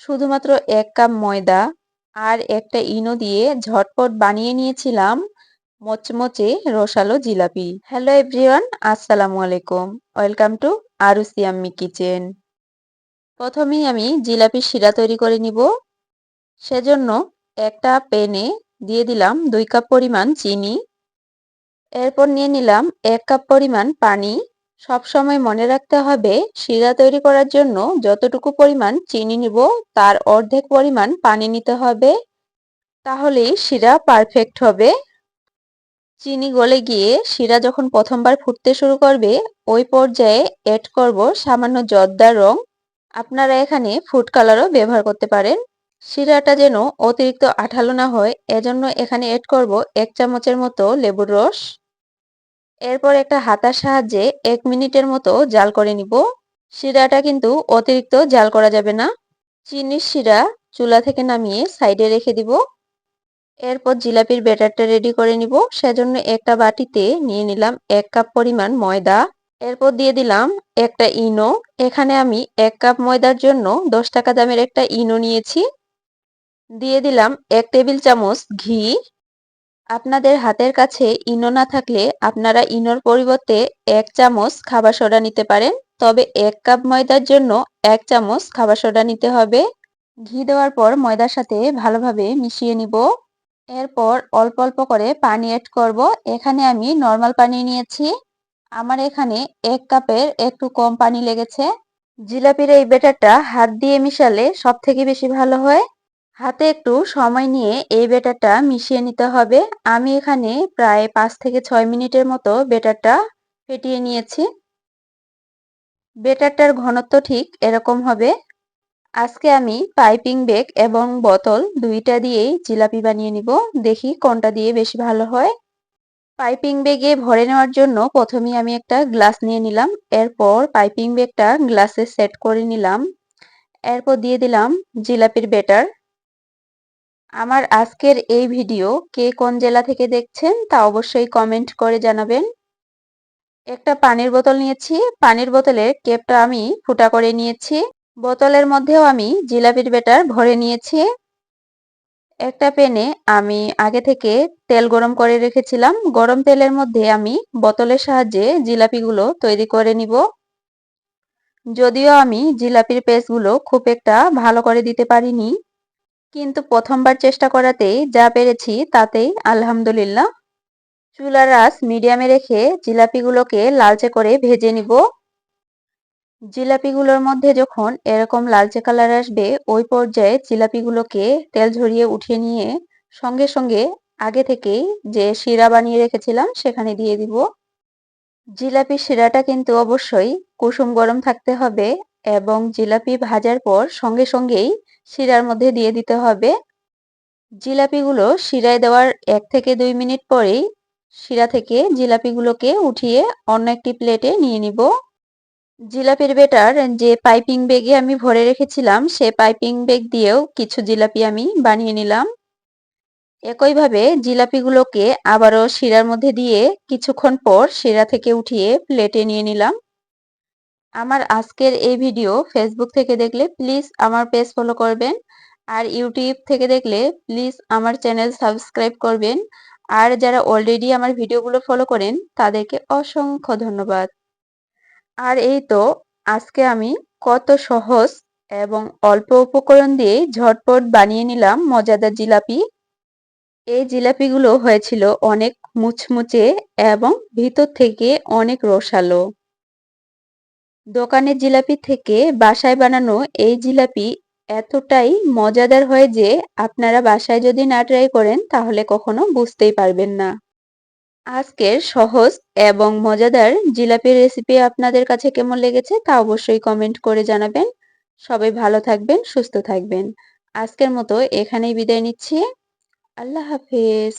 শুধুমাত্র এক কাপ ময়দা আর একটা ইনো দিয়ে ঝটপট বানিয়ে নিয়েছিলাম মচমচে রসালো জিলাপি। হ্যালো এভরিওয়ান আসসালামু আলাইকুম। ওয়েলকাম টু আরুসি আম্মি কিচেন প্রথমেই আমি জিলাপির শিরা তৈরি করে নিব। সেজন্য একটা প্যানে দিয়ে দিলাম দুই কাপ পরিমাণ চিনি। এরপর নিয়ে নিলাম এক কাপ পরিমাণ পানি। সব সময় মনে রাখতে হবে, শিরা তৈরি করার জন্য যতটুকু পরিমাণ চিনি নিব, তার অর্ধেক পরিমাণ পানি নিতে হবে। তাহলেই শিরা পারফেক্ট হবে। চিনি গলে গিয়ে শিরা যখন প্রথমবার ফুটতে শুরু করবে, ওই পর্যায়ে অ্যাড করব সামান্য জর্দার রং। আপনারা এখানে ফুড কালারও ব্যবহার করতে পারেন। শিরাটা যেন অতিরিক্ত আঠালো না হয়, এজন্য এখানে অ্যাড করব এক চামচের মতো লেবুর রস। এরপর একটা হাতার সাহায্যে এক মিনিটের মতো জাল করে নিব। শিরাটা কিন্তু অতিরিক্ত জাল করা যাবে না। চিনির শিরা চুলা থেকে নামিয়ে সাইডে রেখে দিব। এরপর জিলাপির ব্যাটারটা রেডি করে নিব। সেজন্য একটা বাটিতে নিয়ে নিলাম এক কাপ পরিমাণ ময়দা। এরপর দিয়ে দিলাম একটা ইনো। এখানে আমি এক কাপ ময়দার জন্য দশ টাকা দামের একটা ইনো নিয়েছি। দিয়ে দিলাম এক টেবিল চামচ ঘি। আপনাদের হাতের কাছে ইনো না থাকলে আপনারা ইনোর পরিবর্তে এক চামচ খাবার সোডা নিতে পারেন। তবে এক কাপ ময়দার জন্য এক চামচ খাবার সোডা নিতে হবে। ঘি দেওয়ার পর ময়দার সাথে ভালোভাবে মিশিয়ে নিব। এরপর অল্প অল্প করে পানি অ্যাড করব। এখানে আমি নর্মাল পানি নিয়েছি। আমার এখানে এক কাপের একটু কম পানি লেগেছে। জিলাপির এই বেটারটা হাত দিয়ে মিশালে সব থেকে বেশি ভালো হয়। হাতে একটু সময় নিয়ে এই বেটারটা মিশিয়ে নিতে হবে। আমি এখানে প্রায় পাঁচ থেকে ছয় মিনিটের মতো বেটারটা ফেটিয়ে নিয়েছি। বেটারটার ঘনত্ব ঠিক এরকম হবে। আজকে আমি পাইপিং ব্যাগ এবং বোতল দুইটা দিয়েই জিলাপি বানিয়ে নিব। দেখি কোনটা দিয়ে বেশি ভালো হয়। পাইপিং ব্যাগে ভরে নেওয়ার জন্য প্রথমেই আমি একটা গ্লাস নিয়ে নিলাম। এরপর পাইপিং ব্যাগটা গ্লাসে সেট করে নিলাম। এরপর দিয়ে দিলাম জিলাপির বেটার আমার আজকের এই ভিডিও কে কোন জেলা থেকে দেখছেন তা অবশ্যই কমেন্ট করে জানাবেন। একটা পানির বোতল নিয়েছি, পানির বোতলের কেপটা আমি ফুটা করে নিয়েছি, বোতলের মধ্যেও আমি জিলাপির বেটার ভরে নিয়েছি। একটা প্যানে আমি আগে থেকে তেল গরম করে রেখেছিলাম, গরম তেলের মধ্যে আমি বোতলের সাহায্যে জিলাপিগুলো তৈরি করে নিব। যদিও আমি জিলাপির পেস্টগুলো খুব একটা ভালো করে দিতে পারিনি কিন্তু প্রথমবার চেষ্টা করাতেই যা পেরেছি তাতেই, আলহামদুলিল্লাহ। চুলার আঁচ মিডিয়ামে রেখে জিলাপিগুলোকে লালচে করে ভেজে নিব। জিলাপিগুলোর মধ্যে যখন এরকম লালচে কালার আসবে, ওই পর্যায়ে জিলাপিগুলোকে তেল ঝরিয়ে উঠিয়ে নিয়ে সঙ্গে সঙ্গে আগে থেকেই যে শিরা বানিয়ে রেখেছিলাম সেখানে দিয়ে দিব। জিলাপি শিরাটা কিন্তু অবশ্যই কুসুম গরম থাকতে হবে এবং জিলাপি ভাজার পর সঙ্গে সঙ্গেই শিরার মধ্যে দিয়ে দিতে হবে। জিলাপিগুলো শিরায় দেওয়ার এক থেকে দুই মিনিট পরেই শিরা থেকে জিলাপিগুলোকে উঠিয়ে অন্য একটি প্লেটে নিয়ে নিব। জিলাপির বেটার যে পাইপিং ব্যাগে আমি ভরে রেখেছিলাম, সে পাইপিং ব্যাগ দিয়েও কিছু জিলাপি আমি বানিয়ে নিলাম। একইভাবে জিলাপিগুলোকে আবারও শিরার মধ্যে দিয়ে কিছুক্ষণ পর শিরা থেকে উঠিয়ে প্লেটে নিয়ে নিলাম। আমার আজকের এই ভিডিও ফেসবুক থেকে দেখলে প্লিজ আমার পেজ ফলো করবেন আর ইউটিউব থেকে দেখলে প্লিজ আমার চ্যানেল সাবস্ক্রাইব করবেন। আর যারা অলরেডি আমার ভিডিওগুলো ফলো করেন, তাদেরকে অসংখ্য ধন্যবাদ। আর এই তো আজকে আমি কত সহজ এবং অল্প উপকরণ দিয়ে ঝটপট বানিয়ে নিলাম মজাদার জিলাপি। এই জিলাপিগুলো হয়েছিল অনেক মুচমুচে এবং ভিতর থেকে অনেক রসালো। দোকানের জিলাপি থেকে বাসায় বানানো এই জিলাপি এতটাই মজাদার হয় যে আপনারা বাসায় যদি না ট্রাই করেন, তাহলে কখনো বুঝতেই পারবেন না। আজকের সহজ এবং মজাদার জিলাপির রেসিপি আপনাদের কাছে কেমন লেগেছে তা অবশ্যই কমেন্ট করে জানাবেন। সবাই ভালো থাকবেন, সুস্থ থাকবেন। আজকের মতো এখানেই বিদায় নিচ্ছি। আল্লাহ হাফেজ।